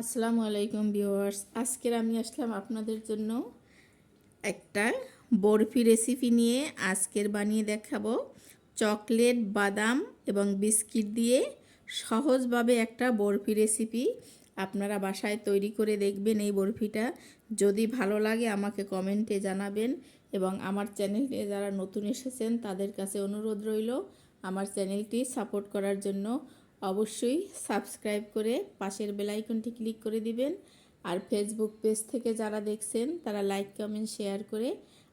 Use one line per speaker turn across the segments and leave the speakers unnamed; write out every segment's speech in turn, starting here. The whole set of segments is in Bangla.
আসসালামু আলাইকুম ভিউয়ার্স। আজকের আমি আসলাম আপনাদের জন্য একটা বরফি রেসিপি নিয়ে আজকের বানিয়ে দেখাবো। চকলেট, বাদাম এবং বিস্কিট দিয়ে সহজভাবে একটা বরফি রেসিপি আপনারা বাসায় তৈরি করে দেখবেন এই বরফিটা। যদি ভালো লাগে আমাকে কমেন্টে জানাবেন এবং আমার চ্যানেলে যারা নতুন এসেছেন তাদের কাছে অনুরোধ রইল আমার চ্যানেলটি সাপোর্ট করার জন্য। অবশ্যই সাবস্ক্রাইব করে পাশের বেলাইকনটি ক্লিক করে দিবেন। আর ফেসবুক পেজ থেকে যারা দেখছেন, তারা লাইক কমেন্ট শেয়ার করে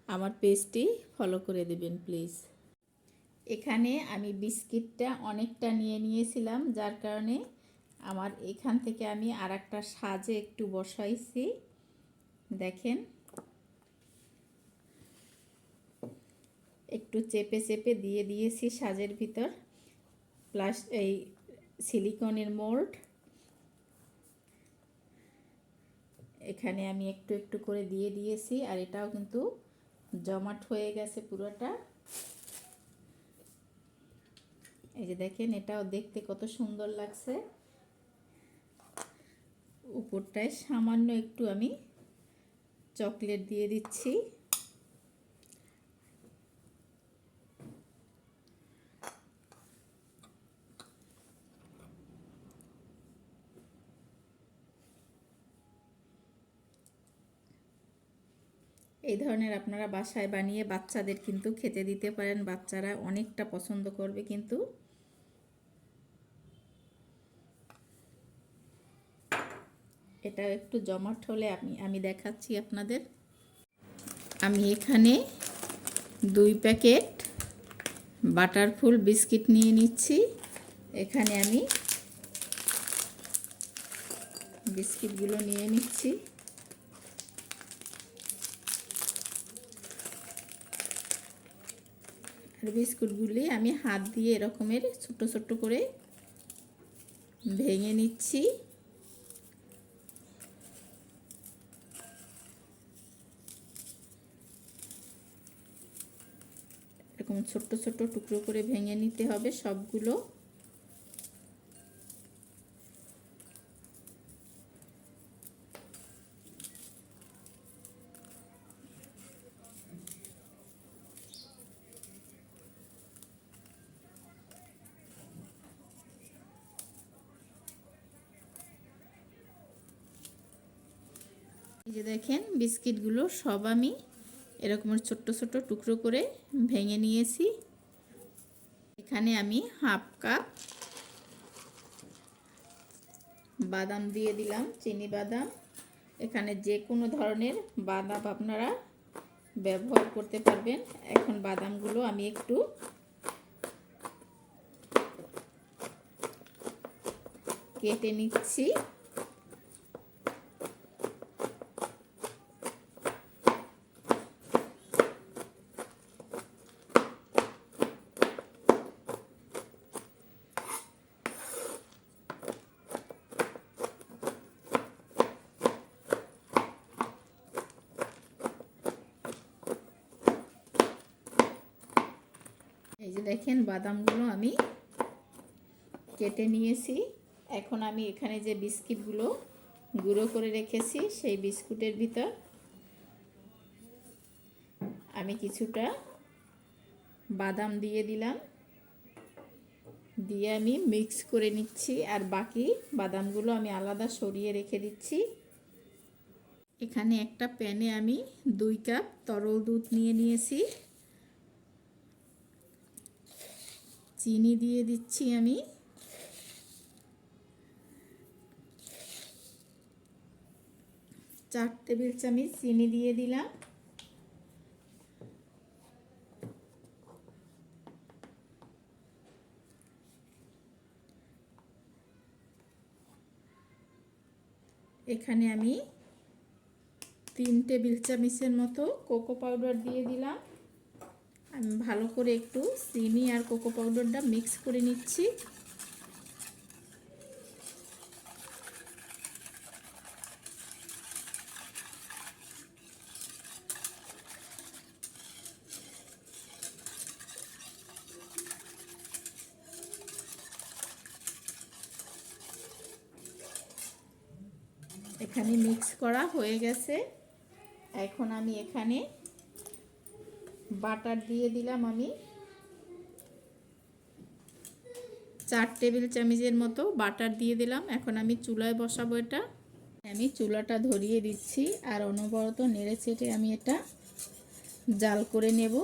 আমার পেজটি ফলো করে দিবেন প্লিজ এখানে আমি বিস্কিটটা অনেকটা নিয়ে নিয়েছিলাম, যার কারণে আমার এখান থেকে আমি আর একটা সাজে একটু বসাইছি। দেখেন। একটু চেপে চেপে দিয়ে দিয়েছি সাজের ভিতর। প্লাস এই সিলিকনের মোল্ড এখানে আমি একটু একটু করে দিয়ে দিয়েছি আর এটাও কিন্তু জমাট হয়ে গেছে পুরোটা। এই যে দেখেন, এটাও দেখতে কত সুন্দর লাগছে। উপরটায় সামান্য একটু আমি চকলেট দিয়ে দিচ্ছি। এই ধরনের আপনারা বাসায় বানিয়ে বাচ্চাদের কিন্তু খেতে দিতে পারেন। বাচ্চারা অনেকটা পছন্দ করবে কিন্তু। এটা একটু জমাট হলে আমি আমি দেখাচ্ছি আপনাদের। আমি এখানে দুই প্যাকেট বাটারফুল বিস্কিট নিয়ে নিচ্ছি। এখানে আমি বিস্কিটগুলো নিয়ে নিচ্ছি। বিস্কুটগুলি আমি হাত দিয়ে এরকমের ছোট ছোট করে ভেঙে নিচ্ছি। এরকম ছোট্ট ছোট্ট টুকরো করে ভেঙে নিতে হবে সবগুলো। যে দেখেন, বিস্কিটগুলো সব আমি এরকমের ছোট্ট ছোট্ট টুকরো করে ভেঙে নিয়েছি। এখানে আমি হাফ কাপ বাদাম দিয়ে দিলাম, চিনি বাদাম। এখানে যে কোনো ধরনের বাদাম আপনারা ব্যবহার করতে পারবেন। এখন বাদামগুলো আমি একটু কেটে নিচ্ছি। দেখেন বাদামগুলো আমি কেটে নিয়েছি। এখন আমি এখানে যে বিস্কিটগুলো গুঁড়ো করে রেখেছি, সেই বিস্কুটের ভিতর আমি কিছুটা বাদাম দিয়ে দিলাম। দিয়ে আমি মিক্স করে নিচ্ছি আর বাকি বাদামগুলো আমি আলাদা সরিয়ে রেখে দিচ্ছি। এখানে একটা প্যানে আমি দুই কাপ তরল দুধ নিয়ে নিয়েছি। চিনি দিয়ে দিচ্ছি আমি। চার টেবিল চামচ চিনি দিয়ে দিলাম। এখানে আমি তিন টেবিল চামচের মতো কোকো পাউডার দিয়ে দিলাম। আমি ভালো করে একটু চিনি আর কোকো পাউডারটা মিক্স করে নিচ্ছি। এখানে মিক্স করা হয়ে গেছে। এখন আমি এখানে বাটার দিয়ে দিলাম আমি চার টেবিল চামচের মতো বাটার দিয়ে দিলাম। এখন আমি চুলায় বসাবো এটা। আমি চুলাটা ধরিয়ে দিচ্ছি আর অনবরত নেড়ে চেটে আমি এটা জাল করে নেব।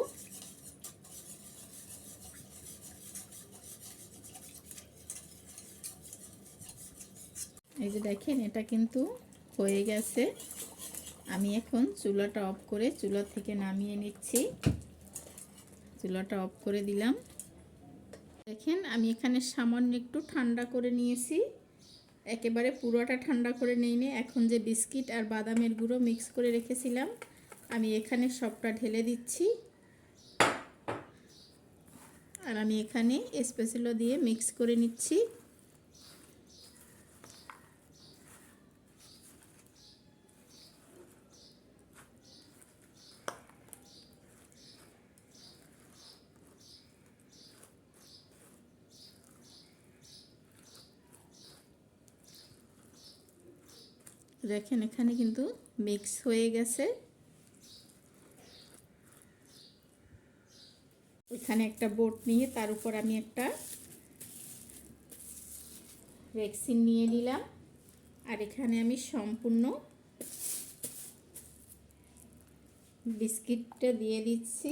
এই যে দেখেন, এটা কিন্তু হয়ে গেছে। আমি এখন চুলাটা অফ করে চুলা থেকে নামিয়ে নিচ্ছি। চুলাটা অফ করে দিলাম। দেখেন, আমি এখানে সামান্য একটু ঠান্ডা করে নিয়েছি। একেবারে পুরোটা ঠান্ডা করে নেই নে এখন যে বিস্কিট আর বাদামের গুঁড়ো মিক্স করে রেখেছিলাম, আমি এখানে সবটা ঢেলে দিচ্ছি। আর আমি এখানে স্পেশালো দিয়ে মিক্স করে নিচ্ছি। দেখেন, এখানে কিন্তু মিক্স হয়ে গেছে। এখানে একটা বোট নিয়ে তার উপর আমি একটা ভ্যাকসিন নিয়ে নিলাম। আর এখানে আমি সম্পূর্ণ বিস্কিটটা দিয়ে দিচ্ছি।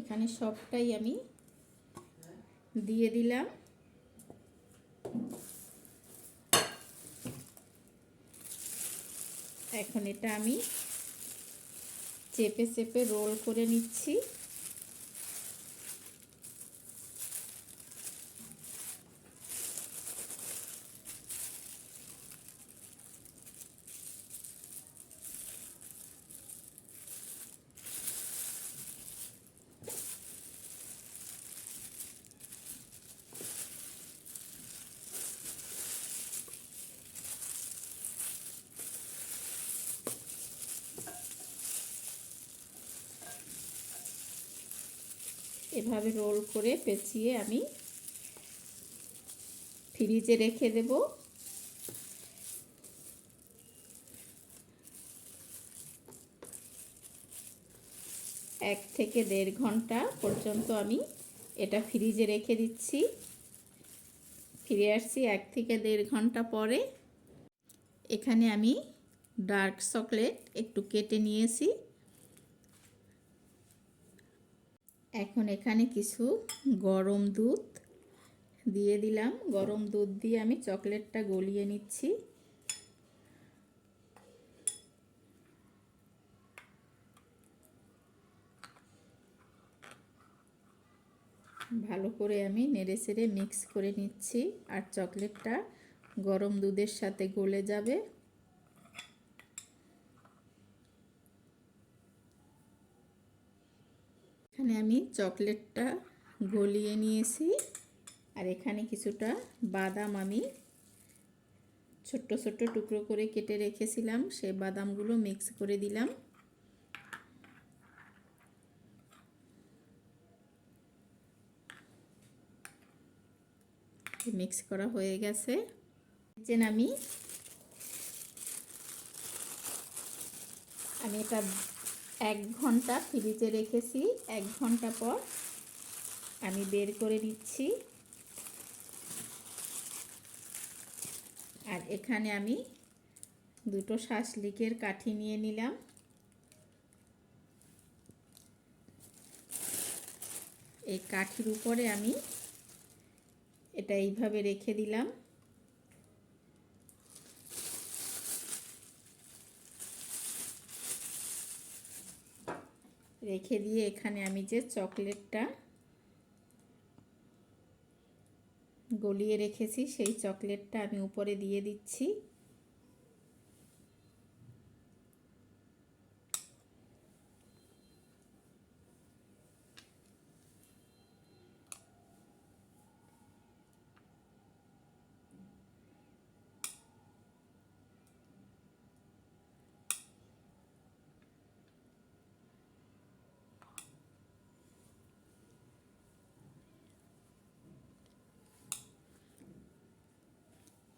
এখানে সবটাই আমি দিয়ে দিলাম। এখন এটা আমি চেপে চেপে রোল করে নিচ্ছি। এভাবে রোল করে পেঁচিয়ে আমি ফ্রিজে রেখে দেব। এক থেকে দেড় ঘণ্টা পর্যন্ত আমি এটা ফ্রিজে রেখে দিচ্ছি। ফিরে আসছি এক থেকে দেড় ঘণ্টা পরে। এখানে আমি ডার্ক চকলেট একটু কেটে নিয়েছি। এখন এখানে কিছু গরম দুধ দিয়ে দিলাম। গরম দুধ দিয়ে আমি চকলেটটা গলিয়ে নিচ্ছি। ভালো করে আমি নেড়ে চেড়ে মিক্স করে নিচ্ছি আর চকলেটটা গরম দুধের সাথে গলে যাবে। এখানে আমি চকলেটটা গলিয়ে নিয়েছি। আর এখানে কিছুটা বাদাম আমি ছোট্ট ছোট্ট টুকরো করে কেটে রেখেছিলাম। সেই বাদামগুলো মিক্স করে দিলাম। মিক্স করা হয়ে গেছে। দেখছেন আমি আমি এটা এক ঘণ্টা ফ্রিজে রেখেছি। এক ঘণ্টা পর আমি বের করে নিচ্ছি। আর এখানে আমি দুটো শাসলিকের কাঠি নিয়ে নিলাম। এই কাঠির উপরে আমি এটা এইভাবে রেখে দিলাম। রেখে দিয়ে এখানে আমি যে চকলেটটা গলিয়ে রেখেছি সেই চকলেটটা আমি উপরে দিয়ে দিচ্ছি।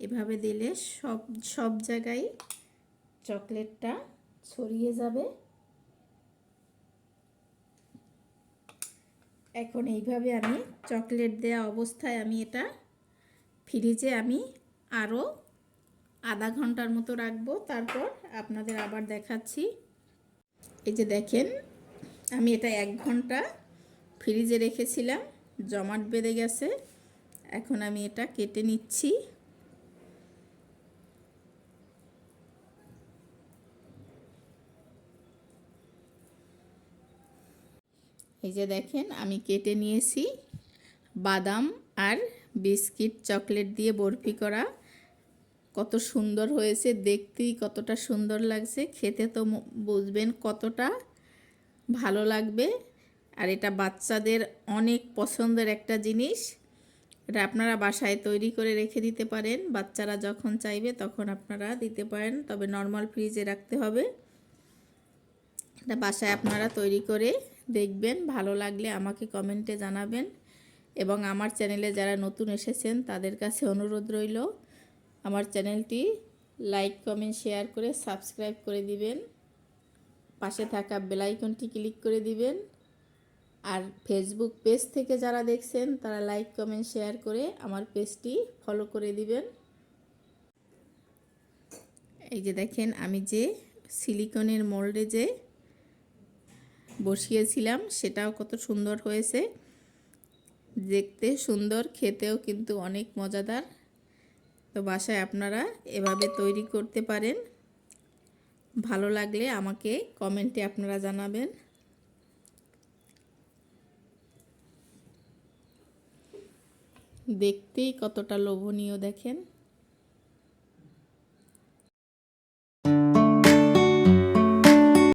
এভাবে দিলে সব সব জায়গায় চকলেটটা ছড়িয়ে যাবে। এখন এইভাবে আমি চকলেট দেওয়া অবস্থায় আমি এটা ফ্রিজে আমি আরও আধা ঘণ্টার মতো রাখব। তারপর আপনাদের আবার দেখাচ্ছি। এই যে দেখেন, আমি এটা এক ঘণ্টা ফ্রিজে রেখেছিলাম, জমাট বেঁধে গেছে। এখন আমি এটা কেটে নিচ্ছি। এই যে দেখেন, আমি কেটে নিয়েছি বাদাম আর বিস্কিট চকলেট দিয়ে বরফি করা। কত সুন্দর হয়েছে, দেখতেই কতটা সুন্দর লাগছে। খেতে তো বুঝবেন কতটা ভালো লাগবে। আর এটা বাচ্চাদের অনেক পছন্দের একটা জিনিস। এটা আপনারা বাসায় তৈরি করে রেখে দিতে পারেন। বাচ্চারা যখন চাইবে তখন আপনারা দিতে পারেন, তবে নর্মাল ফ্রিজে রাখতে হবে। এটা বাসায় আপনারা তৈরি করে দেখবেন, ভালো লাগলে আমাকে কমেন্টে জানাবেন এবং আমার চ্যানেলে যারা নতুন এসেছেন তাদের কাছে অনুরোধ রইল। আমার চ্যানেলটি লাইক কমেন্ট শেয়ার করে সাবস্ক্রাইব করে দিবেন। পাশে থাকা বেলাইকনটি ক্লিক করে দিবেন। আর ফেসবুক পেজ থেকে যারা দেখছেন তারা লাইক কমেন্ট শেয়ার করে আমার পেজটি ফলো করে দিবেন। এই যে দেখেন, আমি যে সিলিকনের মোল্ডে যে বসিয়েছিলাম, সেটাও কত সুন্দর হয়েছে। দেখতে সুন্দর, খেতেও কিন্তু অনেক মজাদার। তো বাসায় আপনারা এভাবে তৈরি করতে পারেন। ভালো লাগলে আমাকে কমেন্টে আপনারা জানাবেন। দেখতেই কতটা লোভনীয় দেখেন।